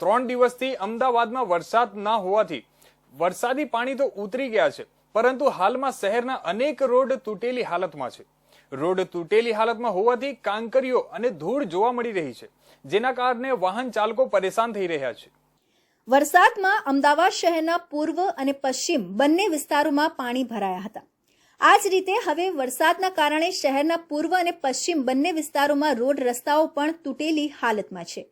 ત્રણ દિવસથી અમદાવાદમાં વરસાદ ના હોવાથી વરસાદી પાણી તો ઉતરી ગયા છે, પરંતુ હાલમાં શહેરના અનેક રોડ તૂટેલી હાલતમાં છે. રોડ તૂટેલી હાલતમાં હોવાથી કાંકરીઓ અને ધૂળ જોવા મળી રહી છે, જેના કારણે વાહન ચાલકો પરેશાન થઈ રહ્યા છે. વરસાદમાં અમદાવાદ શહેરના પૂર્વ અને પશ્ચિમ બંને વિસ્તારોમાં પાણી ભરાયા હતા. આ જ રીતે હવે વરસાદના કારણે શહેરના પૂર્વ અને પશ્ચિમ બંને વિસ્તારોમાં રોડ રસ્તાઓ પણ તૂટેલી હાલતમાં છે.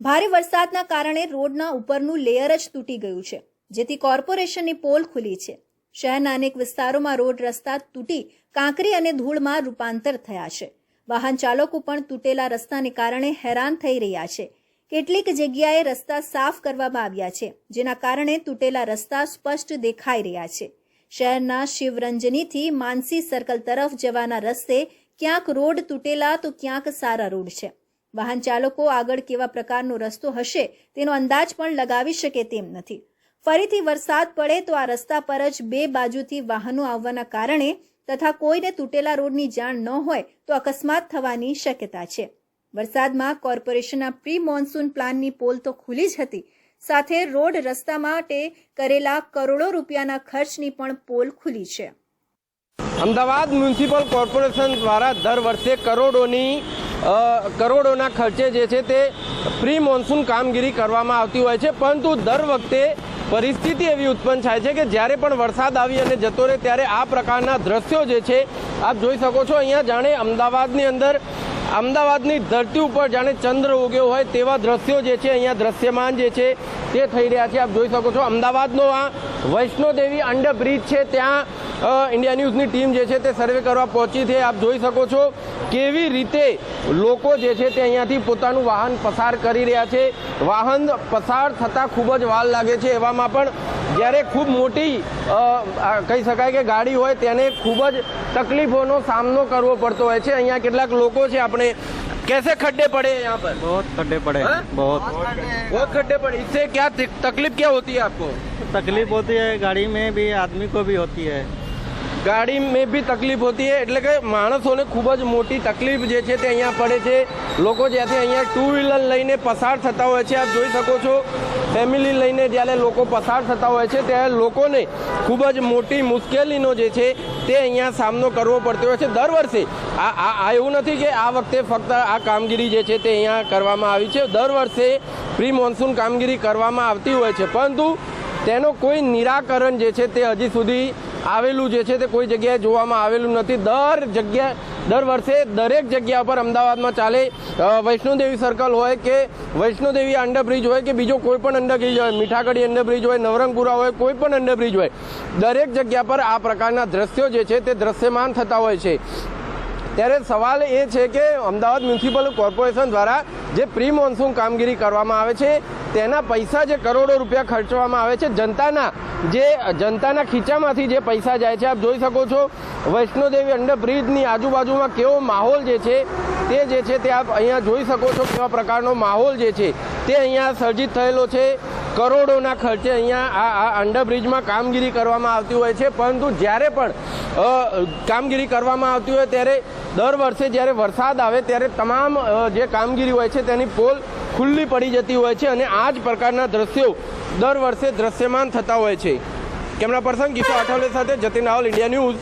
ભારે વરસાદના કારણે રોડના ઉપરનું લેયર જ તૂટી ગયું છે, જેથી કોર્પોરેશનની પોલ ખુલી છે. શહેરના અનેક વિસ્તારોમાં રોડ રસ્તા તૂટી કાંકરી અને ધૂળમાં રૂપાંતર થયા છે. વાહન ચાલકો પણ તૂટેલા રસ્તાને કારણે હેરાન થઈ રહ્યા છે. કેટલીક જગ્યાએ રસ્તા સાફ કરવામાં આવ્યા છે, જેના કારણે તૂટેલા રસ્તા સ્પષ્ટ દેખાઈ રહ્યા છે. શહેરના શિવરંજનીથી માનસી સર્કલ તરફ જવાના રસ્તે ક્યાંક રોડ તૂટેલા તો ક્યાંક સારા રોડ છે. વાહન ચાલકો આગળ કેવા પ્રકારનો રસ્તો હશે તેનો અંદાજ પણ લગાવી શકે તેમ નથી. ફરીથી વરસાદ પડે તો આ રસ્તા પર જ બે બાજુથી વાહનો આવવાના કારણે તથા કોઈને તૂટેલા રોડની જાણ ન હોય તો અકસ્માત થવાની શક્યતા છે. વરસાદમાં કોર્પોરેશનના પ્રી મોન્સૂન પ્લાનની પોલ તો ખુલી જ હતી. સાથે રોડ રસ્તા માટે કરેલા કરોડો રૂપિયાના ખર્ચની પણ પોલ ખુલી છે. અમદાવાદ મ્યુનિસિપલ કોર્પોરેશન દ્વારા દર વર્ષે કરોડોની કરોડોના ખર્ચે જે છે તે પ્રી મોન્સૂન કામગીરી કરવામાં આવતી હોય છે, પરંતુ દર વખતે પરિસ્થિતિ એવી ઉત્પન્ન થાય છે કે જ્યારે પણ વરસાદ આવી અને જતો રહે ત્યારે આ પ્રકારના દ્રશ્યો જે છે, આપ જોઈ શકો છો, અહીંયા જાણે અમદાવાદની અંદર અમદાવાદની ધરતી ઉપર જાણે ચંદ્ર ઉગ્યો હોય તેવા દ્રશ્યો જે છે, અહીંયા દ્રશ્યમાન જે છે, તે થઈ રહ્યા છે. આપ જોઈ શકો છો, અમદાવાદનો આ વૈષ્ણોદેવી અંડરબ્રિજ છે. ત્યાં ઇન્ડિયા ન્યૂઝની ટીમ જે છે, તે સર્વે કરવા પહોંચી છે. આપ જોઈ શકો છો કેવી રીતે લોકો જે છે, તે અહીંયાથી પોતાનું વાહન પસાર કરી રહ્યા છે. વાહન પસાર થતાં ખૂબ જ વાર લાગે છે. એવામાં પણ જ્યારે ખૂબ મોટી કહી શકાય કે ગાડી હોય, તેને ખૂબ જ તકલીફોનો સામનો કરવો પડતો હોય છે. અહીંયા કેટલાક લોકો છે, આપણે कैसे खड्डे पड़े हैं यहाँ पर बहुत खड्डे पड़े हाँ? हैं बहुत बहुत खड्डे पड़े इससे क्या तक- तकलीफ क्या होती है आपको तकलीफ होती है गाड़ी में भी आदमी को भी होती है ગાડી મેં બી તકલીફ હોતી है એટલે કે માણસોને ખૂબ જ મોટી તકલીફ જે છે તે અહીંયા પડે છે લોકો જ્યાંથી અહીંયા ટુ વ્હીલર લઈને પસાર થતા હોય છે આપ જોઈ શકો છો ફેમિલી લઈને જ્યારે લોકો પસાર થતા હોય છે ત્યારે લોકોને ખૂબ જ મોટી મુશ્કેલીનો જે છે તે અહીંયા સામનો કરવો પડતો હોય છે દર વર્ષે. આ આ એવું નથી કે આ વખતે ફક્ત આ કામગીરી જે છે તે અહીંયા કરવામાં આવી છે. દર વર્ષે પ્રી મોન્સૂન કામગીરી કરવામાં આવતી હોય છે. પરંતુ તેનો કોઈ નિરાકરણ જે છે તે હજી સુધી આવેલું જે છે તે કોઈ જગ્યાએ જોવામાં આવેલું નથી. દર જગ્યા, દર વર્ષે દરેક જગ્યા પર અમદાવાદમાં ચાલે વૈષ્ણોદેવી સર્કલ હોય કે વૈષ્ણોદેવી અંડરબ્રિજ હોય કે બીજો કોઈ પણ અંડરબ્રિજ હોય, મીઠાગઢી અંડરબ્રિજ હોય, નવરંગપુરા હોય, કોઈ પણ અંડરબ્રિજ હોય, દરેક જગ્યા પર આ પ્રકારના દ્રશ્યો જે છે તે દ્રશ્યમાન થતા હોય છે. ત્યારે સવાલ એ છે કે અમદાવાદ મ્યુનિસિપલ કોર્પોરેશન દ્વારા જે પ્રી મોન્સૂન કામગીરી કરવામાં આવે છે, તેના પૈસા જે કરોડો રૂપિયા ખર્ચવામાં આવે છે, જનતાના જે, જનતાના ખીચામાંથી જે પૈસા જાય છે, આપ જોઈ શકો છો, વૈષ્ણોદેવી અંડરબ્રિજની આજુબાજુમાં કેવો માહોલ જે છે, તે જે છે તે આપ અહીંયા જોઈ શકો છો કેવા પ્રકારનો માહોલ જે છે, તે અહીંયા સર્જિત થયેલો છે. કરોડોના ખર્ચે અહીંયા આ અંડરબ્રિજમાં કામગીરી કરવામાં આવતી હોય છે. પરંતુ જ્યારે પણ કામગીરી કરવામાં આવતી હોય ત્યારે દર વર્ષે જ્યારે વરસાદ આવે ત્યારે તમામ જે કામગીરી હોય છે તેની પોલ ખુલ્લી પડી જતી હોય છે અને આ જ પ્રકારના દ્રશ્યો દર વર્ષે દ્રશ્યમાન થતા હોય છે. કેમેરા પર્સન કિશોર આઠવલે સાથે જતીન રાવલ, ઇન્ડિયા ન્યૂઝ,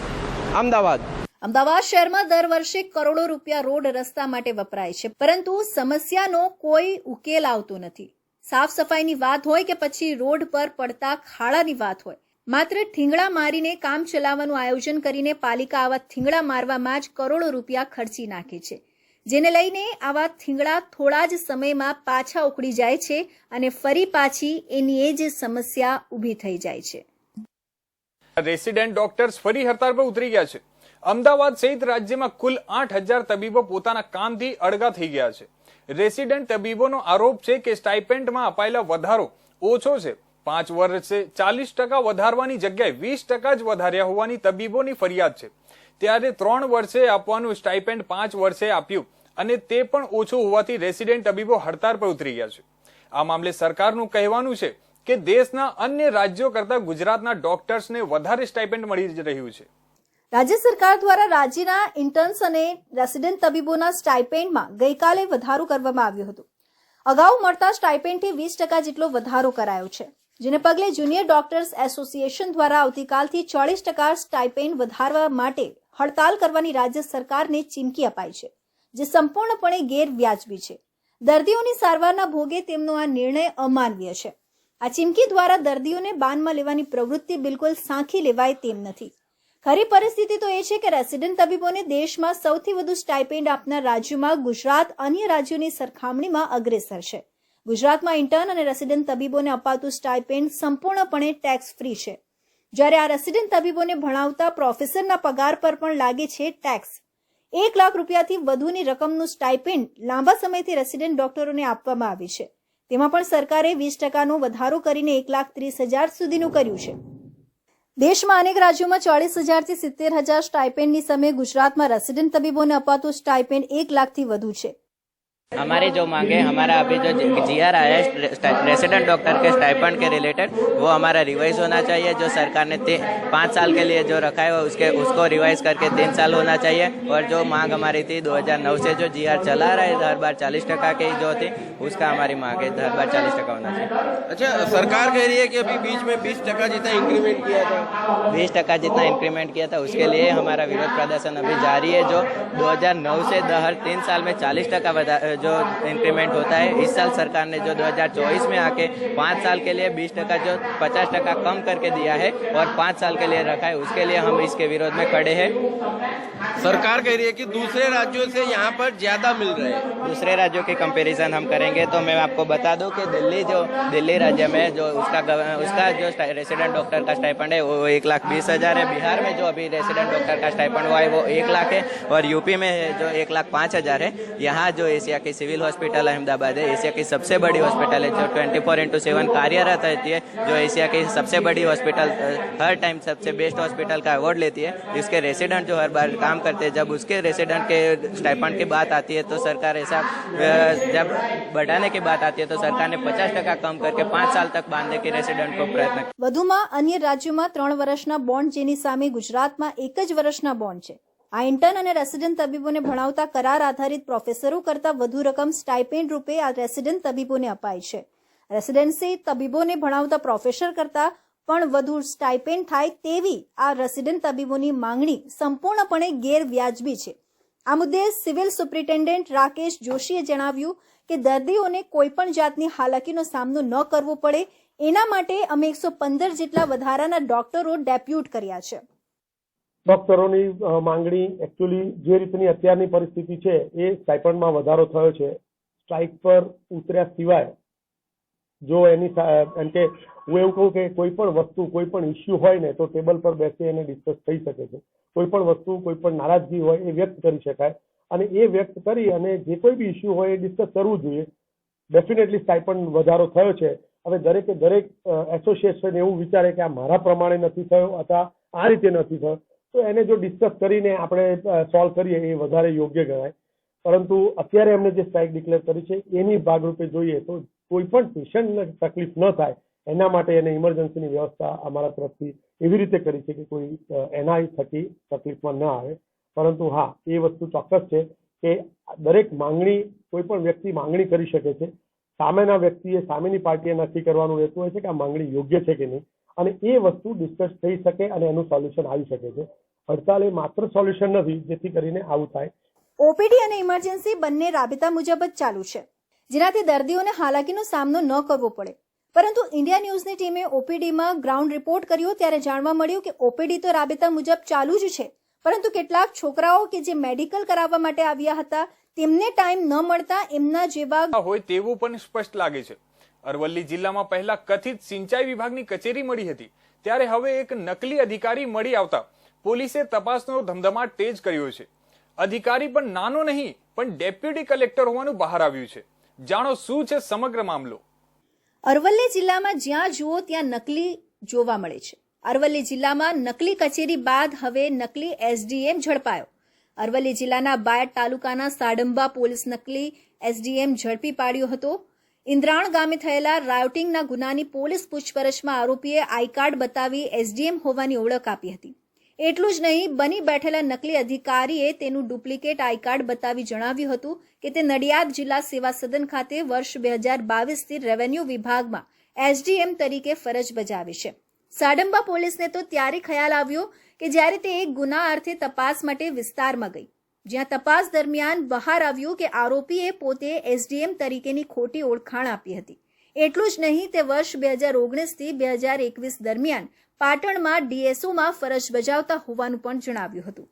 અમદાવાદ. અમદાવાદ શહેરમાં દર વર્ષે કરોડો રૂપિયા રોડ રસ્તા માટે વપરાય છે. પરંતુ સમસ્યાનો કોઈ ઉકેલ આવતો નથી. સાફ સફાઈની વાત હોય કે પછી રોડ પર પડતા ખાડાની વાત હોય. માત્ર ઠીંગડા મારીને કામ ચલાવવાનું આયોજન કરીને પાલિકા આવા ઠીંગડા મારવામાં જ કરોડો રૂપિયા ખર્ચી નાખે છે. જેને લઈને આવા થીંગડા થોડા જ સમયમાં પાછા ઉકળી જાય છે અને ફરી પાછી એની એ જ સમસ્યા ઊભી થઈ જાય છે. રેસિડેન્ટ ડોક્ટર્સ ફરી હડતાળ પર ઉતરી ગયા છે. અમદાવાદ સહિત રાજ્યમાં કુલ આઠ હજાર તબીબો પોતાના કામથી અડગા થઈ ગયા છે. રેસિડેન્ટ તબીબોનો આરોપ છે કે સ્ટાઇપેન્ડમાં અપાયેલા વધારો ઓછો છે. પાંચ વર્ષે ચાલીસ ટકા વધારવાની જગ્યાએ વીસ ટકા જ વધાર્યા હોવાની તબીબોની ફરિયાદ છે. ત્યારે ત્રણ વર્ષે આપવાનું સ્ટાઇપેન્ડ પાંચ વર્ષે આપ્યું અને તે પણ ઓછું હોવાથી રેસિડેન્ટ તબીબો હડતાળ પર ઉતરી ગયા છે. આ મામલે સરકારનું કહેવાનું છે કે દેશના અન્ય રાજ્યો કરતા ગુજરાતના ડોક્ટર્સને વધારે સ્ટાઇપેન્ડ મળી રહ્યું છે. રાજ્ય સરકાર દ્વારા રાજ્યના ઇન્ટર્ન્સ અને રેસિડેન્ટ તબીબોના સ્ટાઇપેન્ડમાં ગઈકાલે વધારો કરવામાં આવ્યો હતો. અગાઉ મળતા સ્ટાઇપેન્ડથી વીસ ટકા જેટલો વધારો કરાયો છે, જેને પગલે જુનિયર ડોક્ટર્સ એસોસિએશન દ્વારા આવતીકાલથી ચાળીસ ટકા સ્ટાઇપેન્ડ વધારવા માટે હડતાલ કરવાની રાજ્ય સરકારને ચીમકી અપાઈ છે, જે સંપૂર્ણપણે ગેરવ્યાજબી છે. દર્દીઓની સારવારના ભોગે તેમનો આ નિર્ણય અમાનવીય છે. આ ચીમકી દ્વારા દર્દીઓને બાનમાં લેવાની પ્રવૃત્તિ બિલકુલ સાંખી લેવાય તેમ નથી. ખરી પરિસ્થિતિ તો એ છે કે રેસિડેન્ટ તબીબોને દેશમાં સૌથી વધુ સ્ટાઇપેન્ડ આપનાર રાજ્યોમાં ગુજરાત અન્ય રાજ્યોની સરખામણીમાં અગ્રેસર છે. ગુજરાતમાં ઇન્ટર્ન અને રેસિડેન્ટ તબીબોને અપાતું સ્ટાઇપેન્ડ સંપૂર્ણપણે ટેક્સ ફ્રી છે. જ્યારે આ રેસિડેન્ટ તબીબોને ભણાવતા પ્રોફેસરના પગાર પર પણ લાગે છે ટેક્સ એક લાખ રૂપિયાથી વધુની રકમનું સ્ટાઇપેન્ડ લાંબા સમયથી રેસિડેન્ટ ડોક્ટરોને આપવામાં આવી છે. તેમાં પણ સરકારે વીસ ટકાનો વધારો કરીને એક લાખ ત્રીસ હજાર સુધીનું કર્યું છે. દેશમાં અનેક રાજ્યોમાં ચોળીસ હજારથી સિત્તેર હજાર સ્ટાઇપેન્ડની સામે ગુજરાતમાં રેસિડેન્ટ તબીબોને અપાતું સ્ટાઇપેન્ડ એક લાખથી વધુ છે. हमारी जो मांगे हमारा अभी जो जी आर आया है रेसिडेंट डॉक्टर के स्टाइपेंड के रिलेटेड वो हमारा रिवाइज होना चाहिए जो सरकार ने पाँच साल के लिए जो रखा है वो उसके उसको रिवाइज करके तीन साल होना चाहिए। और जो मांग हमारी थी 2009 से जो जी आर चला रहा है हर बार चालीस टका की जो थी उसका हमारी मांग है हर बार चालीस टका होना चाहिए। अच्छा सरकार कह रही है कि अभी बीच में बीस टका जितना इंक्रीमेंट किया था। बीस टका जितना इंक्रीमेंट किया था उसके लिए हमारा विरोध प्रदर्शन अभी जारी है जो दो से हर तीन साल में चालीस टका जो इंक्रीमेंट होता है इस साल सरकार ने जो 2024 में आके पाँच साल के लिए बीस टका जो पचास टका कम करके दिया है और पाँच साल के लिए रखा है उसके लिए हम इसके विरोध में खड़े हैं। सरकार कह रही है कि दूसरे राज्यों से यहाँ पर ज़्यादा मिल रहे हैं। दूसरे राज्यों की कंपैरिजन हम करेंगे तो मैं आपको बता दूँ कि दिल्ली जो दिल्ली राज्य में जो उसका उसका जो रेसिडेंट डॉक्टर का स्टाइपेंड है वो एक लाख बीस हज़ार है। बिहार में जो अभी रेसिडेंट डॉक्टर का स्टाइपेंड हुआ है वो एक लाख है और यूपी में जो एक लाख पाँच हज़ार है। यहाँ जो एशिया की सिविल हॉस्पिटल अहमदाबाद है एशिया की सबसे बड़ी हॉस्पिटल है जो ट्वेंटी फोर इंटू सेवन कार्यरत रहती है जो एशिया की सबसे बड़ी हॉस्पिटल अ, हर टाइम सबसे बेस्ट हॉस्पिटल का अवार्ड लेती है इसके रेसिडेंट जो हर बार काम करते हैं जब उसके रेसिडेंट के स्टाइपेंड की बात आती है तो सरकार ऐसा अ, जब बढ़ाने की बात आती है तो सरकार ने पचास टका कम करके पाँच साल तक बांधने की रेसिडेंट को प्रयत्न किया। વધુમાં અન્ય રાજ્યોમાં ત્રણ વર્ષના બોન્ડ જેની સામે ગુજરાતમાં એક જ વર્ષના બોન્ડ છે આ ઇન્ટર્ન અને રેસિડેન્ટ તબીબોને ભણાવતા કરાર આધારિત પ્રોફેસરો કરતા વધુ રકમ સ્ટાઇપેન્ડ રૂપે આ રેસિડેન્ટ તબીબોને અપાય છે. રેસિડેન્સી તબીબોને ભણાવતા પ્રોફેસર કરતા પણ વધુ સ્ટાઇપેન્ડ થાય તેવી આ રેસિડેન્ટ તબીબોની માંગણી સંપૂર્ણપણે ગેરવ્યાજબી છે. આ મુદ્દે સિવિલ સુપ્રિન્ટેન્ડન્ટ રાકેશ જોશીએ જણાવ્યું કે દર્દીઓને કોઈપણ જાતની હાલાકીનો સામનો ન કરવો પડે. એના માટે અમે એકસો પંદર જેટલા વધારાના ડોક્ટરો ડેપ્યુટ કર્યા છે. ડોક્ટરોની માંગણી એકચ્યુઅલી જે રીતની અત્યારની પરિસ્થિતિ છે એ સ્ટાઇપન્ડમાં વધારો થયો છે. સ્ટ્રાઇક પર ઉતર્યા સિવાય જો એની એમ કે હું એવું કહું કે કોઈ પણ વસ્તુ, કોઈ પણ ઇસ્યુ હોય ને તો ટેબલ પર બેસી એને ડિસ્કસ થઈ શકે છે. કોઈ પણ વસ્તુ, કોઈ પણ નારાજગી હોય એ વ્યક્ત કરી શકાય. અને એ વ્યક્ત કરી અને જે કોઈ બી ઇસ્યુ હોય એ ડિસ્કસ કરવું જોઈએ. ડેફિનેટલી સ્ટાઇપન્ડ વધારો થયો છે. હવે દરેકે દરેક એસોસિએશન એવું વિચારે કે આ મારા પ્રમાણે નથી થયો, અથવા આ રીતે નથી થયો. તો એને જો ડિસ્કસ કરીને આપણે સોલ્વ કરીએ, એ વધારે યોગ્ય ગણાય. પરંતુ અત્યારે એમને જે સ્ટ્રાઇક ડિક્લેર કરી છે, એની ભાગરૂપે જોઈએ તો કોઈ પણ પેશન્ટને તકલીફ ન થાય, એના માટે એને ઇમરજન્સીની વ્યવસ્થા અમારા તરફથી એવી રીતે કરી છે કે કોઈ એનઆઈ થકી તકલીફમાં ન આવે. પરંતુ હા, એ વસ્તુ ચોક્કસ છે કે દરેક માંગણી, કોઈ પણ વ્યક્તિ માંગણી કરી શકે છે. સામેના વ્યક્તિએ સામેની પાર્ટીએ નક્કી કરવાનું રહેતું હોય છે કે આ માંગણી યોગ્ય છે કે નહીં. અને એ વસ્તુ ડિસ્કસ થઈ શકે અને એનું સોલ્યુશન આવી શકે છે. હડતાલ એ માત્ર સોલ્યુશન નથી જેથી કરીને આવું થાય. ઓપીડી અને ઇમરજન્સી બંને રાબેતા મુજબ જ ચાલુ છે. જેનાથી દર્દીઓને હાલાકીનો સામનો ન કરવો પડે. પરંતુ ઇન્ડિયા ન્યૂઝની ટીમે ઓપીડીમાં ગ્રાઉન્ડ રિપોર્ટ કર્યો ત્યારે જાણવા મળ્યું કે ઓપીડી તો રાબેતા મુજબ ચાલુ જ છે. પરંતુ કેટલાક છોકરાઓ કે જે મેડિકલ કરાવવા માટે આવ્યા હતા તેમને ટાઈમ ન મળતા એમના જેવા હોય તેવું પણ સ્પષ્ટ લાગે છે. અરવલ્લી જિલ્લામાં પહેલા કથિત સિંચાઈ વિભાગની કચેરી મળી હતી. ત્યારે હવે એક નકલી અધિકારી મળી આવતા પોલીસે તપાસનો ધમધમાટ તેજ કર્યો છે. અધિકારી પણ નાનો નહીં, પણ ડેપ્યુટી કલેક્ટર હોવાનું બહાર આવ્યું છે. જાણો શું છે સમગ્ર મામલો? અરવલ્લી જિલ્લામાં જ્યાં જુઓ ત્યાં નકલી જોવા મળે છે. અરવલ્લી જિલ્લામાં નકલી કચેરી બાદ હવે નકલી એસડીએમ ઝડપાયો. અરવલ્લી જિલ્લાના બાયડ તાલુકાના સાડંબા પોલીસ નકલી એસડીએમ ઝડપી પાડ્યો હતો. ઇન્દ્રાણ ગામે થયેલા રાયોટિંગના ગુનાની પોલીસ પૂછપરછમાં આરોપીએ આઈ કાર્ડ બતાવી એસડીએમ હોવાની ઓળખ આપી હતી. એટલું જ નહીં, બની બેઠેલા નકલી અધિકારીએ તેનું ડુપ્લિકેટ આઈ કાર્ડ બતાવી જણાવ્યું હતું કે તે નડિયાદ જિલ્લા સેવા સદન ખાતે વર્ષ બે હજાર બાવીસથી રેવન્યુ વિભાગમાં એસડીએમ તરીકે ફરજ બજાવે છે. સાડંબા પોલીસને તો ત્યારે ખ્યાલ આવ્યો કે જ્યારે તે એક ગુના અર્થે તપાસ માટે વિસ્તારમાં ગઈ. જ્યાં તપાસ દરમિયાન બહાર આવ્યું કે આરોપીએ પોતે એસડીએમ તરીકેની ખોટી ઓળખાણ આપી હતી. એટલું જ નહીં, તે વર્ષ બે હજાર ઓગણીસથી બે હજાર એકવીસ દરમિયાન પાટણમાં ડીએસઓમાં ફરજ બજાવતા હોવાનું પણ જણાવ્યું હતું.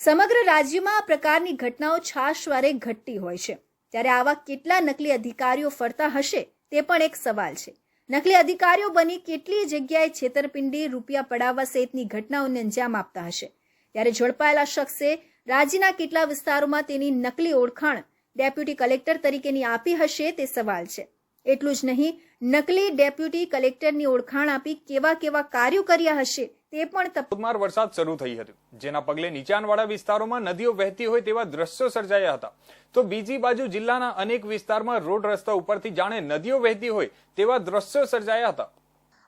સમગ્ર રાજ્યમાં આ પ્રકારની ઘટનાઓ છાશવારે ઘટતી હોય છે. ત્યારે આવા કેટલા નકલી અધિકારીઓ ફરતા હશે તે પણ એક સવાલ છે. નકલી અધિકારીઓ બની કેટલી જગ્યાએ છેતરપિંડી, રૂપિયા પડાવવા સહિતની ઘટનાઓને અંજામ આપતા હશે. ત્યારે ઝડપાયેલા શખ્સે રાજ્યના કેટલા વિસ્તારોમાં તેની નકલી ઓળખાણ ડેપ્યુટી કલેક્ટર તરીકેની આપી હશે તે સવાલ છે. એટલું જ નહીં નકલી ડેપ્યુટી કલેક્ટરની ઓળખાણ આપી કેવા કેવા કાર્યો કર્યા હશે તે પણ ધોધમાર વરસાદ શરૂ થઈ હતો. જેના પગલે નીચાણવાળા વિસ્તારોમાં નદીઓ વહેતી હોય તેવા દ્રશ્યો સર્જાયા હતા. તો બીજી બાજુ જિલ્લાના અનેક વિસ્તારમાં રોડ રસ્તા ઉપરથી જાણે નદીઓ વહેતી હોય તેવા દ્રશ્યો સર્જાયા હતા.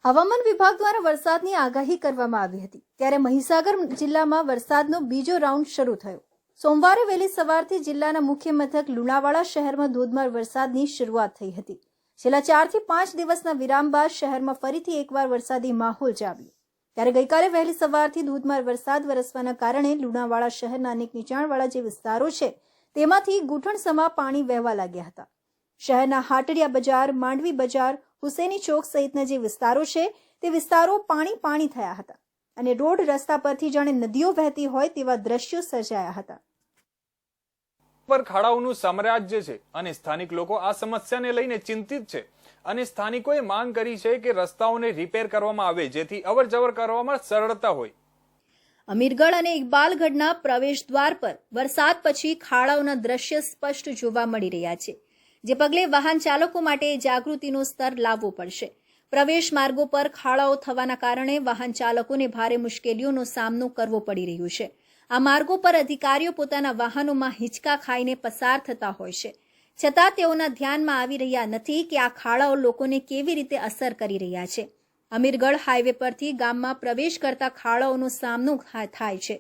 હવામાન વિભાગ દ્વારા વરસાદની આગાહી કરવામાં આવી હતી. ત્યારે મહીસાગર જિલ્લામાં વરસાદનો બીજો રાઉન્ડ શરૂ થયો. સોમવારે વહેલી સવારથી જિલ્લાના મુખ્ય મથક લુણાવાડા શહેરમાં ધોધમાર વરસાદની શરૂઆત થઈ હતી. છેલ્લા ચારથી પાંચ દિવસના વિરામ બાદ શહેરમાં ફરીથી એકવાર વરસાદી માહોલ જામ્યો. ત્યારે ગઈકાલે વહેલી સવારથી ધોધમાર વરસાદ વરસવાના કારણે લુણાવાડા શહેરના અનેક નીચાણવાળા જે વિસ્તારો છે, તેમાંથી ઘૂંટણસમા પાણી વહેવા લાગ્યા હતા. શહેરના હાટડિયા બજાર, માંડવી બજાર, હુસેની ચોક સહિતના જે વિસ્તારો છે, તે વિસ્તારો પાણી પાણી થયા હતા. અને રોડ રસ્તા પરથી જાણે નદીઓ વહેતી હોય તેવા દ્રશ્યો સર્જાયા હતા. પર ખાડાઓનું સામ્રાજ્ય છે અને સ્થાનિક લોકો આ સમસ્યાને લઈને ચિંતિત છે. અને સ્થાનિકોએ માંગ કરી છે કે રસ્તાઓને રિપેર કરવામાં આવે, જેથી અવર જવર કરવામાં સરળતા હોય. અમીરગઢ અને ઇકબાલગઢના પ્રવેશ દ્વાર પર વરસાદ પછી ખાડાઓના દ્રશ્ય સ્પષ્ટ જોવા મળી રહ્યા છે, જે પગલે વાહન ચાલકો માટે જાગૃતિનું સ્તર લાવવો પડશે. પ્રવેશ માર્ગો પર ખાડાઓ થવાના કારણે વાહન ચાલકોને ભારે મુશ્કેલીઓનો સામનો કરવો પડી રહ્યો છે. આ માર્ગો પર અધિકારીઓ પોતાના વાહનોમાં હિંચકા ખાઈને પસાર થતા હોય છે. છતાં તેઓના ધ્યાનમાં આવી રહ્યા નથી કે આ ખાડાઓ લોકોને કેવી રીતે અસર કરી રહ્યા છે. અમીરગઢ હાઈવે પરથી ગામમાં પ્રવેશ કરતા ખાડાઓનો સામનો થાય છે.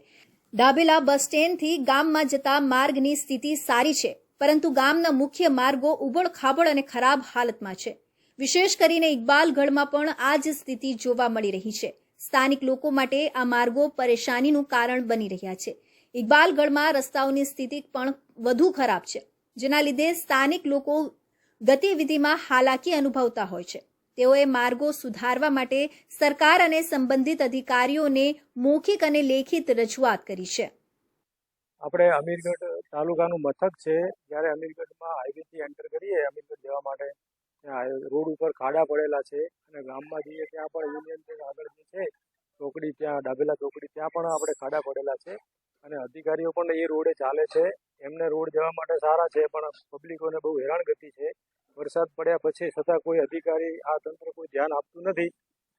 ડાબેલા બસ સ્ટેન્ડથી ગામમાં જતા માર્ગની સ્થિતિ સારી છે, પરંતુ ગામના મુખ્ય માર્ગો ઉબડ ખાબડ અને ખરાબ હાલતમાં છે. વિશેષ કરીને ઇકબાલગઢમાં પણ આ જ સ્થિતિ જોવા મળી રહી છે. સ્થાનિક લોકો માટે આ માર્ગો પરેશાનીનું કારણ બની રહ્યા છે. ઇકબાલગઢમાં રસ્તાઓની સ્થિતિ પણ વધુ ખરાબ છે, જેના લીધે સ્થાનિક લોકો ગતિવિધિમાં હાલાકી અનુભવતા હોય છે. તેઓએ માર્ગો સુધારવા માટે સરકાર અને સંબંધિત અધિકારીઓને મૌખિક અને લેખિત રજૂઆત કરી છે. આપણે અમીરગઢ તાલુકાનું મથક છે. જ્યારે અમીરગઢમાં હાઈવેથી એન્ટર કરીએ, અમીરગઢ જવા માટે રોડ ઉપર ખાડા પડેલા છે અને ગામમાં જઈએ ત્યાં પણ યુનિયન બેંક આગળ છે, ચોકડી ત્યાં, ડાબેલા ચોકડી ત્યાં પણ આપણે ખાડા પડેલા છે અને અધિકારીઓ પણ એ રોડે ચાલે છે. એમને રોડ જવા માટે સારા છે, પણ પબ્લિકોને બહુ હેરાનગતિ છે. વરસાદ પડ્યા પછી છતાં કોઈ અધિકારી આ તંત્ર કોઈ ધ્યાન આપતું નથી.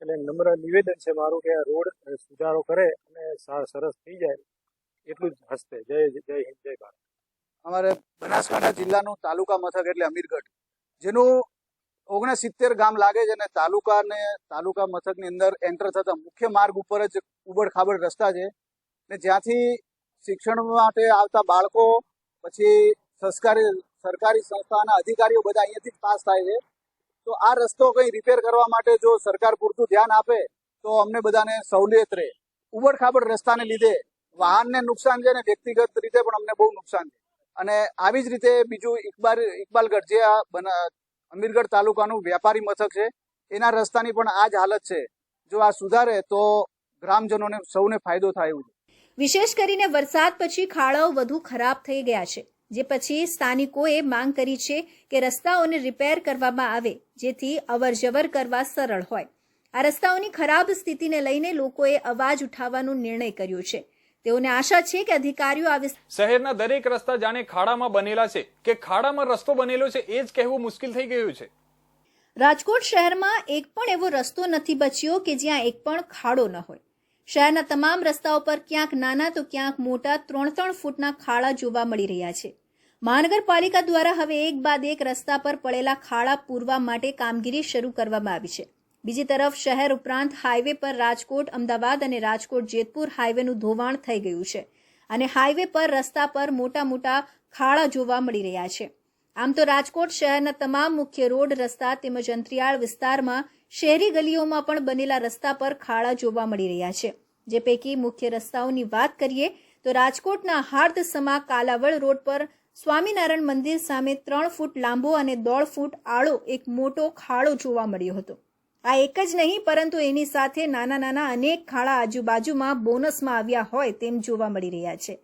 એટલે નમ્ર નિવેદન છે મારું કે આ રોડ સુધારો કરે અને સરસ થઈ જાય. એટલું જ હસ્તે. જય જય હિન્દ, જય ભારત. અમારે બનાસકાંઠા જિલ્લાનું તાલુકા મથક એટલે અમીરગઢ. જેનું ઓગણસિત્તેર ગામ લાગે છે અને તાલુકા ને તાલુકા મથકની અંદર એન્ટર થતા મુખ્ય માર્ગ ઉપર જ ઉબડ ખાબડ રસ્તા છે. ને જ્યાંથી શિક્ષણ માટે આવતા બાળકો, પછી સરકારી સરકારી સંસ્થાના અધિકારીઓ બધા અહીંયાથી પાસ થાય છે. તો આ રસ્તો કંઈ રિપેર કરવા માટે જો સરકાર પૂરતું ધ્યાન આપે, તો અમને બધાને સહુલિયત રહે. ઉબડ ખાબડ રસ્તાને લીધે વાહનને નુકસાન છે ને વ્યક્તિગત રીતે પણ અમને બહુ નુકસાન છે. અને આવી જ રીતે બીજું ઇકબાલ, ઇકબાલગઢ જે આ અમીરગઢ તાલુકાનું વેપારી મથક છે. એના રસ્તાની પણ આ જ હાલત છે. જો આ સુધારે તો ગ્રામજનોને સૌને ફાયદો થાય એવું વિશેષ કરીને વરસાદ પછી ખાડાઓ વધુ ખરાબ થઈ ગયા છે. જે પછી સ્થાનિકોએ માંગ કરી છે કે રસ્તાઓને રિપેર કરવામાં આવે, જેથી અવરજવર કરવા સરળ હોય. આ રસ્તાઓની ખરાબ સ્થિતિને લઈને લોકોએ અવાજ ઉઠાવવાનો નિર્ણય કર્યો છે. તેઓને આશા છે કે અધિકારીઓ આવી શહેરના દરેક રસ્તા જાણે ખાડામાં બનેલા છે. કે ખાડામાં રસ્તો બનેલો છે એ જ કહેવું મુશ્કેલ થઈ ગયું છે. રાજકોટ શહેરમાં એક પણ એવો રસ્તો નથી બચ્યો કે જ્યાં એક પણ ખાડો ન હોય. શહેરના તમામ રસ્તાઓ પર ક્યાંક નાના તો ક્યાંક મોટા ત્રણ ત્રણ ફૂટના ખાડા જોવા મળી રહ્યા છે. મહાનગરપાલિકા દ્વારા હવે એક બાદ એક રસ્તા પર પડેલા ખાડા પૂરવા માટે કામગીરી શરૂ કરવામાં આવી છે. બીજી તરફ શહેર ઉપરાંત હાઈવે પર રાજકોટ, અમદાવાદ અને રાજકોટ, જેતપુર હાઈવેનું ધોવાણ થઈ ગયું છે અને હાઈવે પર રસ્તા પર મોટા મોટા ખાડા જોવા મળી રહ્યા છે. આમ તો રાજકોટ શહેરના તમામ મુખ્ય રોડ, રસ્તા તેમજ અંતરિયાળ વિસ્તારમાં શહેરી ગલીઓમાં પણ બનેલા રસ્તા પર ખાડા જોવા મળી રહ્યા છે. જે પૈકી મુખ્ય રસ્તાઓની વાત કરીએ તો રાજકોટના હાર્દસમા કાલાવડ રોડ પર સ્વામિનારાયણ મંદિર સામે ત્રણ ફૂટ લાંબો અને દોઢ ફૂટ આળો એક મોટો ખાડો જોવા મળ્યો હતો. આ એક જ નહીં, પરંતુ એની સાથે નાના નાના અનેક ખાડા આજુબાજુમાં બોનસમાં આવ્યા હોય તેમ જોવા મળી રહ્યા છે,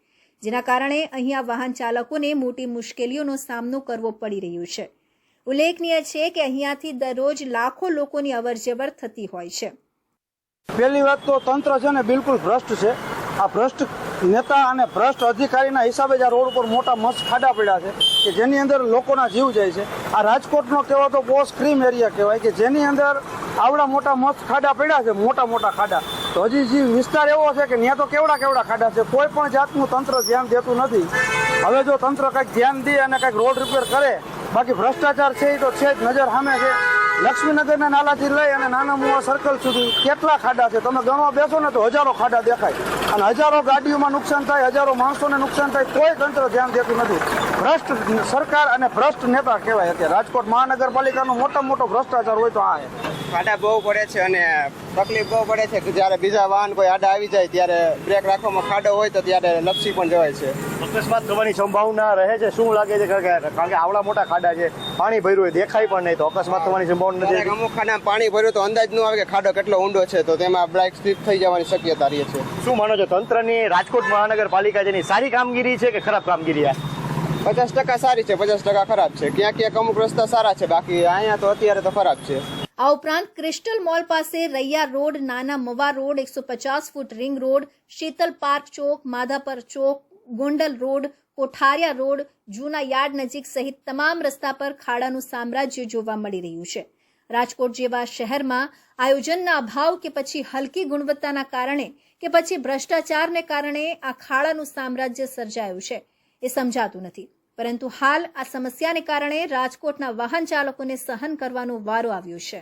જેના કારણે અહીંયા વાહન ચાલકોને મોટી મુશ્કેલીઓનો સામનો કરવો પડી રહ્યો છે. ઉલ્લેખનીય છે કે અહીંયાથી દરરોજ લાખો લોકોની અવરજવર થતી હોય છે. પહેલી વાત તો તંત્ર છે ને બિલકુલ ભ્રષ્ટ છે. આ ભ્રષ્ટ નેતા અને ભ્રષ્ટ અધિકારીના હિસાબે જ આ રોડ ઉપર મોટા મસ્ત ખાડા પડ્યા છે, કે જેની અંદર લોકોના જીવ જાય છે. આ રાજકોટનો કહેવાતો બોસ ક્રીમ એરિયા કહેવાય, કે જેની અંદર આવડા મોટા મસ્ત ખાડા પડ્યા છે, મોટા મોટા ખાડા. તો હજી જે વિસ્તાર એવો છે કે ત્યાં તો કેવડા કેવડા ખાડા છે, કોઈ પણ જાતનું તંત્ર ધ્યાન દેતું નથી. હવે જો તંત્ર કંઈક ધ્યાન દે અને કંઈક રોડ રિપેર કરે, બાકી ભ્રષ્ટાચાર છે એ તો છે જ, નજર સામે છે. લક્ષ્મીનગરના નાલાથી લઈ અને નાના મુવા સર્કલ સુધી કેટલા ખાડા છે? તમે ગણવા બેસો ને તો હજારો ખાડા દેખાય. અને હજારો ગાડીઓમાં નુકસાન થાય, હજારો માણસોને નુકસાન થાય, કોઈ તંત્ર ધ્યાન દેતું નથી. ભ્રષ્ટ સરકાર અને ભ્રષ્ટ નેતા કહેવાય અત્યારે. રાજકોટ મહાનગરપાલિકાનો મોટા મોટો ભ્રષ્ટાચાર હોય તો આ આડા ખાડા બહુ પડે છે અને તકલીફ બહુ પડે છે કે જ્યારે બીજા વાહન કોઈ આડા આવી જાય ત્યારે બ્રેક રાખવામાં ખાડો હોય તો ત્યારે લપસી પણ જવાય છે. અકસ્માત થવાની સંભાવના રહે છે. શું લાગે છે? કારણ કે આવડા મોટા ખાડા છે. પાણી ભર્યું હોય દેખાય પણ નહીં તો અકસ્માત થવાની સંભાવના નથી. અમુક ખાડા પાણી ભર્યું તો અંદાજ ન આવે કે ખાડો કેટલો ઊંડો છે તો તેમાં બ્રેક સ્લીપ થઈ જવાની શક્યતા રહે છે. શું માનો છો? તંત્રની રાજકોટ મહાનગરપાલિકા જેની સારી કામગીરી છે કે ખરાબ કામગીરી આ? પચાસ ટકા સારી છે, પચાસ ટકા ખરાબ છે. ક્યાંક ક્યાંક અમુક રસ્તા સારા છે, બાકી અહીંયા તો અત્યારે તો ખરાબ છે. આ ઉપરાંત ક્રિસ્ટલ મોલ પાસે રૈયા રોડ, નાના મવા રોડ, એકસો પચાસ foot ring road, Sheetal park chowk, Madhapar chowk, Gondal road, Kothariya road, જૂના યાર્ડ નજીક સહિત તમામ રસ્તા પર ખાડાનું સામ્રાજ્ય જોવા મળી રહ્યું છે. રાજકોટ જેવા શહેરમાં આયોજનના અભાવ કે પછી હલકી ગુણવત્તાના કારણે કે પછી ભ્રષ્ટાચારને કારણે આ ખાડાનું સામ્રાજ્ય સર્જાયું છે, એ સમજાતું નથી. પરંતુ હાલ આ સમસ્યાને કારણે રાજકોટના વાહન ચાલકોને સહન કરવાનો વારો આવ્યો છે.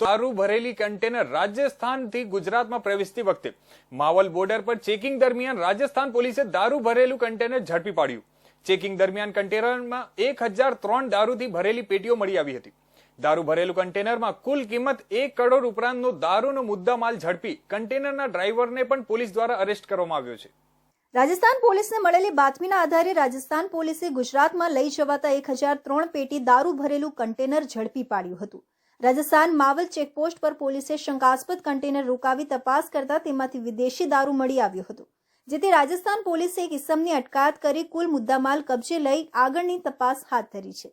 દારૂ ભરેલી કન્ટેનર રાજસ્થાનથી ગુજરાતમાં પ્રવેશતી વખતે માવલ બોર્ડર પર ચેકિંગ દરમિયાન રાજસ્થાન પોલીસે દારૂ ભરેલું કન્ટેનર ઝડપી પાડ્યું. ચેકિંગ દરમિયાન કન્ટેનરમાં એક હજાર ત્રણ દારૂથી ભરેલી પેટીઓ મળી આવી હતી. દારૂ ભરેલું કન્ટેનરમાં કુલ કિંમત એક કરોડ ઉપરાંતનો દારૂનો મુદ્દા માલ ઝડપી કન્ટેનરના ડ્રાઈવરને પણ પોલીસ દ્વારા અરેસ્ટ કરવામાં આવ્યો છે. રાજસ્થાન પોલીસને મળેલી બાતમીના આધારે રાજસ્થાન પોલીસે ગુજરાતમાં લઈ જવાતા એક હજાર ત્રણ પેટી દારૂ ભરેલું કન્ટેનર ઝડપી પાડ્યું હતું. રાજસ્થાન માવલ ચેકપોસ્ટ પર પોલીસે શંકાસ્પદ કન્ટેનર રોકાવી તપાસ કરતા તેમાંથી વિદેશી દારૂ મળી આવ્યો હતો. જેથી રાજસ્થાન પોલીસે એક ઇસમની અટકાયત કરી કુલ મુદ્દામાલ કબજે લઈ આગળની તપાસ હાથ ધરી છે.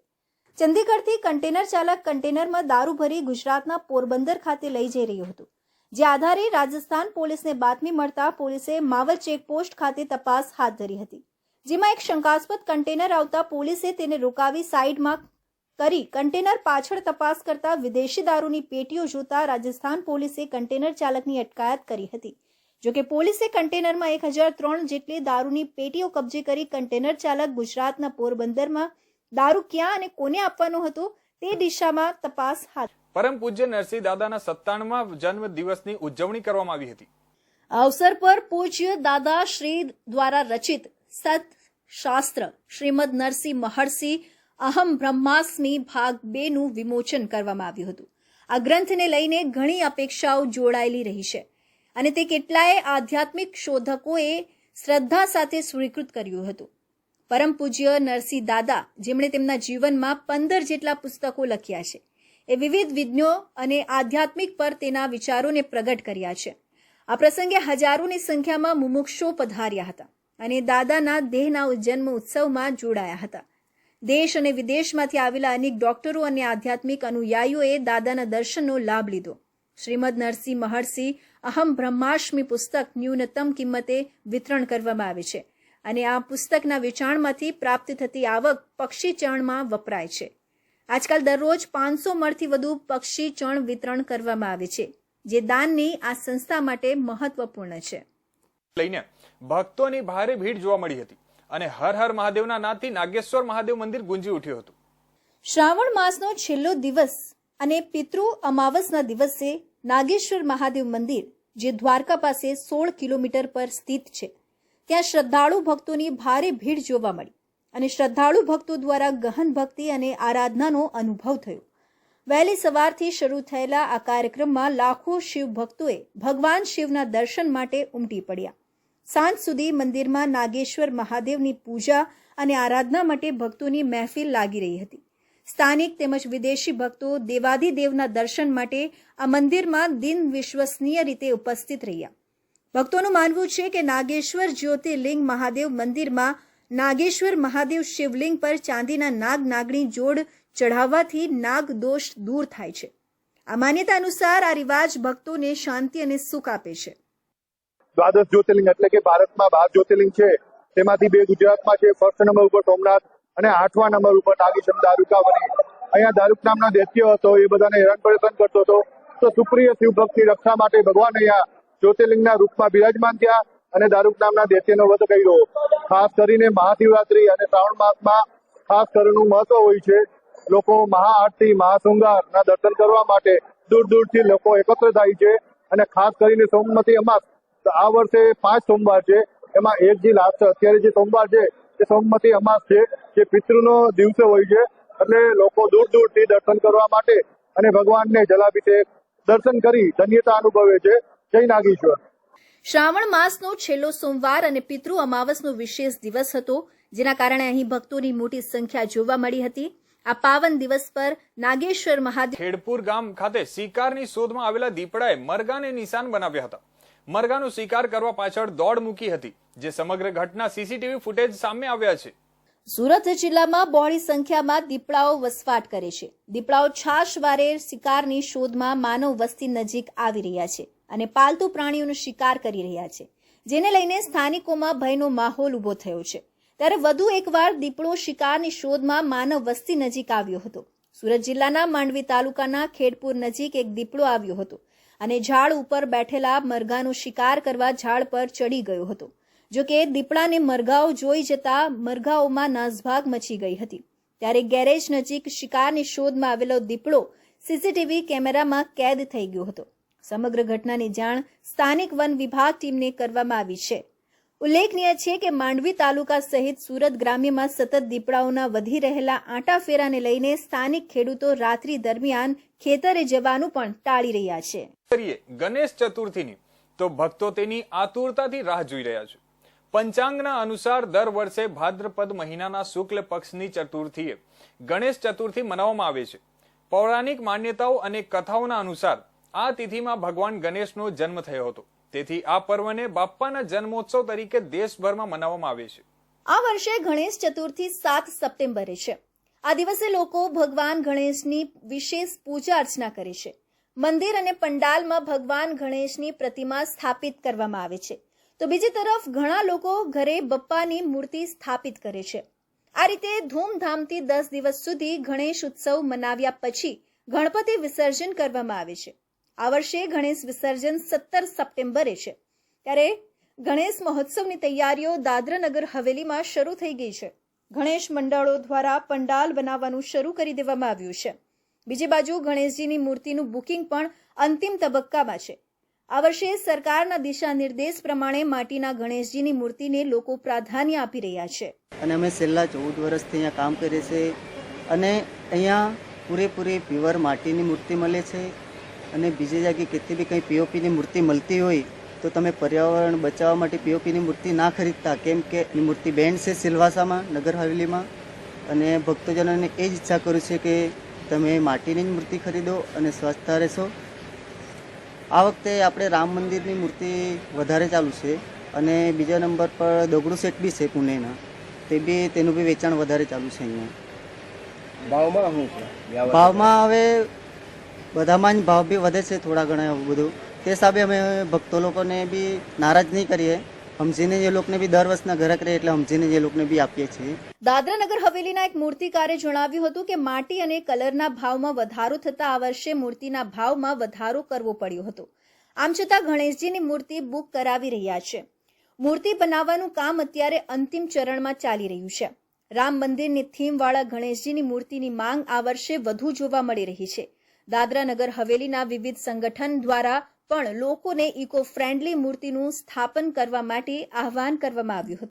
ચંદીગઢથી કન્ટેનર ચાલક કન્ટેનરમાં દારૂ ભરી ગુજરાતના પોરબંદર ખાતે લઈ જઈ રહ્યો હતો. જે આધારે રાજસ્થાન પોલીસને બાતમી મળતા પોલીસે માવલ ચેકપોસ્ટ ખાતે તપાસ હાથ ધરી હતી. જેમાં એક શંકાસ્પદ કન્ટેનર આવતા પોલીસે તેને રોકાવી સાઇડમાં કરી કન્ટેનર પાછળ તપાસ કરતા વિદેશી દારૂની પેટીઓ જોતા રાજસ્થાન પોલીસે કન્ટેનર ચાલકની અટકાયત કરી હતી. જોકે પોલીસે કન્ટેનરમાં એક હજાર ત્રણ જેટલી દારૂની પેટીઓ કબજે કરી કન્ટેનર ચાલક ગુજરાતના પોરબંદરમાં દારૂ ક્યાં અને કોને આપવાનો હતો તે દિશામાં તપાસ હાથ પરમ પૂજ્ય નરસિંહ દાદાના સત્તાણમાં જન્મ દિવસની ઉજવણી કરવામાં આવી હતી. અવસર પર પૂજ્ય દાદા શ્રી દ્વારા રચિત સત શાસ્ત્ર શ્રીમદ નરસિંહ મહર્ષિ અહમ બ્રહ્માસ્મી ભાગ બે નું વિમોચન કરવામાં આવ્યું હતું. આ ગ્રંથને લઈને ઘણી અપેક્ષાઓ જોડાયેલી રહી છે અને તે કેટલાય આધ્યાત્મિક શોધકોએ શ્રદ્ધા સાથે સ્વીકૃત કર્યું હતું. પરમ પૂજ્ય નરસિંહ દાદા જેમણે તેમના જીવનમાં પંદર જેટલા પુસ્તકો લખ્યા છે એ વિવિધ વિજ્ઞો અને આધ્યાત્મિક પર તેના વિચારોને પ્રગટ કર્યા છે. આ પ્રસંગે હજારોની સંખ્યામાં મુમુક્ષો પધાર્યા હતા અને દાદાના દેહના જન્મ ઉત્સવમાં જોડાયા હતા. દેશ અને વિદેશમાંથી આવેલા અનેક ડોક્ટરો અને આધ્યાત્મિક અનુયાયીઓએ દાદાના દર્શનનો લાભ લીધો. શ્રીમદ નરસિંહ મહર્ષિ અહમ બ્રહ્માષ્ટમી પુસ્તક ન્યૂનતમ કિંમતે વિતરણ કરવામાં આવે છે અને આ પુસ્તકના વેચાણમાંથી પ્રાપ્ત થતી આવક પક્ષી ચરણમાં વપરાય છે. આજકાલ દરરોજ પાંચસો મળથી વધુ પક્ષી ચણ વિતરણ કરવામાં આવે છે જે દાનની આ સંસ્થા માટે મહત્વપૂર્ણ છે. લઈને ભક્તોની ભારે ભીડ જોવા મળી હતી અને હર હર મહાદેવના નાદથી નાગેશ્વર મહાદેવ મંદિર ગુંજી ઉઠ્યું હતું. શ્રાવણ માસનો છેલ્લો દિવસ અને પિતૃ અમાવસના દિવસે નાગેશ્વર મહાદેવ મંદિર જે દ્વારકા પાસે સોળ કિલોમીટર પર સ્થિત છે ત્યાં શ્રદ્ધાળુ ભક્તોની ભારે ભીડ જોવા મળી. અને શ્રદ્ધાળુ ભક્તો દ્વારા ગહન ભક્તિ અને આરાધનાનો અનુભવ થયો. વહેલી સવારથી શરૂ થયેલા આ કાર્યક્રમમાં લાખો શિવ ભક્તોએ ભગવાન શિવના દર્શન માટે ઉમટી પડ્યા. સાંજ સુધી મંદિરમાં નાગેશ્વર મહાદેવની પૂજા અને આરાધના માટે ભક્તોની મહેફિલ લાગી રહી હતી. સ્થાનિક તેમજ વિદેશી ભક્તો દેવાધિદેવના દર્શન માટે આ મંદિરમાં દિન વિશ્વસનીય રીતે ઉપસ્થિત રહ્યા. ભક્તોનું માનવું છે કે નાગેશ્વર જ્યોતિર્લિંગ મહાદેવ મંદિરમાં નાગેશ્વર મહાદેવ શિવલિંગ પર ચાંદીના નાગ નાગણી જોડ ચઢાવવાથી નાગ દોષ દૂર થાય છે. આ માન્યતા અનુસાર આ રિવાજ ભક્તોને શાંતિ અને સુખ આપે છે. દ્વાદશ જ્યોતિર્લિંગ એટલે કે ભારતમાં બાર જ્યોતિર્લિંગ છે. તેમાંથી બે ગુજરાતમાં છે. ફર્સ્ટ નંબર ઉપર સોમનાથ અને આઠમા નંબર ઉપર નાગેશ્વર દારૂકા બની અહીંયા દારૂક નામના દૈત્ય હતો. એ બધાને હેરાન પરેશાન કરતો હતો. તો સુપ્રિય શિવ ભક્તની રક્ષા માટે ભગવાન અહીંયા જ્યોતિર્લિંગના રૂપમાં બિરાજમાન થયા. અને દારૂક નામના દૈત્યનો વધ કર્યો ખાસ કરીને મહાશિવરાત્રી અને શ્રાવણ માસમાં ખાસ કરનું મહત્વ હોય છે. લોકો મહાઆરતી મહાશૃંગારના દર્શન કરવા માટે દૂર દૂરથી લોકો એકત્ર થાય છે. અને ખાસ કરીને સોમવતી અમાસ, આ વર્ષે પાંચ સોમવાર છે. એમાં એક જે લાસ્ટ, અત્યારે જે સોમવાર છે, એ સોમવતી અમાસ છે, જે પિતૃનો દિવસે હોય છે. એટલે લોકો દૂર દૂરથી દર્શન કરવા માટે અને ભગવાનને જલાભિષેક, દર્શન કરી ધન્યતા અનુભવે છે. જય નાગેશ્વર. શ્રાવણ માસનો છેલ્લો સોમવાર અને પિતૃ અમાવસનો વિશેષ દિવસ હતો જેના કારણે અહીં ભક્તોની મોટી સંખ્યા જોવા મળી હતી. આ પાવન દિવસ પર નાગેશ્વર મહાદેવ ખેડપુર ગામ ખાતે શિકારની શોધમાં આવેલા દીપડાએ મરઘાને નિશાન બનાવ્યા હતા. મરઘાનો શિકાર કરવા પાછળ દોડ મૂકી હતી જે સમગ્ર ઘટના સીસીટીવી ફૂટેજ સામે આવ્યા છે. સુરત જિલ્લામાં બહોળી સંખ્યામાં દીપડાઓ વસવાટ કરે છે. દીપડાઓ છાશવારે શિકારની શોધમાં માનવ વસ્તી નજીક આવી રહ્યા છે. અને પાલતુ પ્રાણીઓનો શિકાર કરી રહ્યા છે, જેને લઈને સ્થાનિકોમાં ભયનો માહોલ ઊભો થયો છે. ત્યારે વધુ એકવાર દીપડો શિકારની શોધમાં માનવ વસ્તી નજીક આવ્યો હતો. સુરત જિલ્લાના માંડવી તાલુકાના ખેડપુર નજીક એક દીપડો આવ્યો હતો અને ઝાડ ઉપર બેઠેલા મરઘાનો શિકાર કરવા ઝાડ પર ચડી ગયો હતો. જો કે દીપડાને મરઘાઓ જોઈ જતા મરઘાઓમાં નાસભાગ મચી ગઈ હતી. ત્યારે ગેરેજ નજીક શિકારની શોધમાં આવેલો દીપડો સીસીટીવી કેમેરામાં કેદ થઈ ગયો હતો. સમગ્ર ઘટનાની જાણ સ્થાનિક વન વિભાગ ટીમને કરવામાં આવી છે. ઉલ્લેખનીય છે કે માંડવી તાલુકા સહિત સુરત ગ્રામ્યમાં સતત દીપડાઓના વધી રહેલા આંટાફેરાને લઈને સ્થાનિક ખેડૂતો રાત્રિ દરમિયાન ખેતરે જવાનું પણ ટાળી રહ્યા છે. ગણેશ ચતુર્થીની, તો ભક્તો તેની આતુરતાથી રાહ જોઈ રહ્યા છે. પંચાંગના અનુસાર દર વર્ષે ભાદ્રપદ મહિનાના શુક્લ પક્ષની ચતુર્થીએ ગણેશ ચતુર્થી મનાવવામાં આવે છે. પૌરાણિક માન્યતાઓ અને કથાઓના અનુસાર આ તિથિમાં ભગવાન ગણેશનો જન્મ થયો હતો. તેથી આ પર્વને બાપ્પાના જન્મોત્સવ તરીકે દેશભરમાં મનાવવામાં આવે છે. આ વર્ષે ગણેશ ચતુર્થી સાત સપ્ટેમ્બરે છે. આ દિવસે લોકો ભગવાન ગણેશની વિશેષ પૂજા અર્ચના કરે છે. મંદિર અને પંડાલમાં ભગવાન ગણેશની પ્રતિમા સ્થાપિત કરવામાં આવે છે. તો બીજી તરફ ઘણા લોકો ઘરે બપ્પાની મૂર્તિ સ્થાપિત કરે છે. આ રીતે ધૂમધામથી દસ દિવસ સુધી ગણેશ ઉત્સવ મનાવ્યા પછી ગણપતિ વિસર્જન કરવામાં આવે છે. આ વર્ષે ગણેશ વિસર્જન સત્તર સપ્ટેમ્બરે છે. ત્યારે ગણેશ મહોત્સવની તૈયારીઓ દાદરાનગર હવેલીમાં શરૂ થઈ ગઈ છે. ગણેશ મંડળો દ્વારા પંડાલ બનાવવાનું શરૂ કરી દેવામાં આવ્યું છે. બીજી બાજુ ગણેશજીની મૂર્તિનું બુકિંગ પણ અંતિમ તબક્કામાં છે. આ વર્ષે સરકારના દિશા નિર્દેશ પ્રમાણે માટીના ગણેશજીની મૂર્તિને લોકો પ્રાધાન્ય આપી રહ્યા છે. અને અમે છેલ્લા ચૌદ વર્ષથી અહીંયા કામ કરીએ છીએ અને અહીંયા પૂરેપૂરી પ્યોર માટીની મૂર્તિ મળે છે. અને બીજી જગ્યાએ કેટલી બી કંઈ પીઓપીની મૂર્તિ મળતી હોય તો તમે પર્યાવરણ બચાવવા માટે પીઓપીની મૂર્તિ ના ખરીદતા. કેમ કે મૂર્તિ બેન્ડ છે સિલવાસામાં નગર હવેલીમાં અને ભક્તજનોને એ જ ઈચ્છા કરું છે કે તમે માટીની જ મૂર્તિ ખરીદો અને સ્વસ્થ રહેશો. આ વખતે આપણે રામ મંદિરની મૂર્તિ વધારે ચાલુ છે અને બીજા નંબર પર દગડુ સેટ બી છે પુણેના. તે બી તેનું બી વેચાણ વધારે ચાલુ છે અહીંયા. ભાવમાં શું ભાવમાં હવે બધામાં જ ભાવ બી વધે છે થોડા ઘણા એવું બધું. તે હિસાબે અમે ભક્તો લોકોને બી નારાજ નહીં કરીએ. સમજીને જે લોકોને બી દર વર્ષના ગ્રાહક રહે એટલે સમજીને જે લોકોને બી આપીએ છીએ. દાદરાનગર હવેલીના એક મૂર્તિકારે જણાવ્યું હતું કે માટી અને કલરના ભાવમાં વધારો થતા આ વર્ષે મૂર્તિના ભાવમાં વધારો કરવો પડ્યો હતો. આમ છતાં ગણેશજીની મૂર્તિ બુક કરાવી રહ્યા છે. મૂર્તિ બનાવવાનું કામ અત્યારે અંતિમ ચરણમાં ચાલી રહ્યું છે. રામ મંદિરની થીમવાળા ગણેશજીની મૂર્તિની માંગ આ વર્ષે વધુ જોવા મળી રહી છે. દાદરા નગર હવેલીના વિવિધ સંગઠન દ્વારા પણ લોકોને ઇકો ફ્રેન્ડલી મૂર્તિનું સ્થાપન કરવા માટે આહવાન કરવામાં આવ્યું હતું.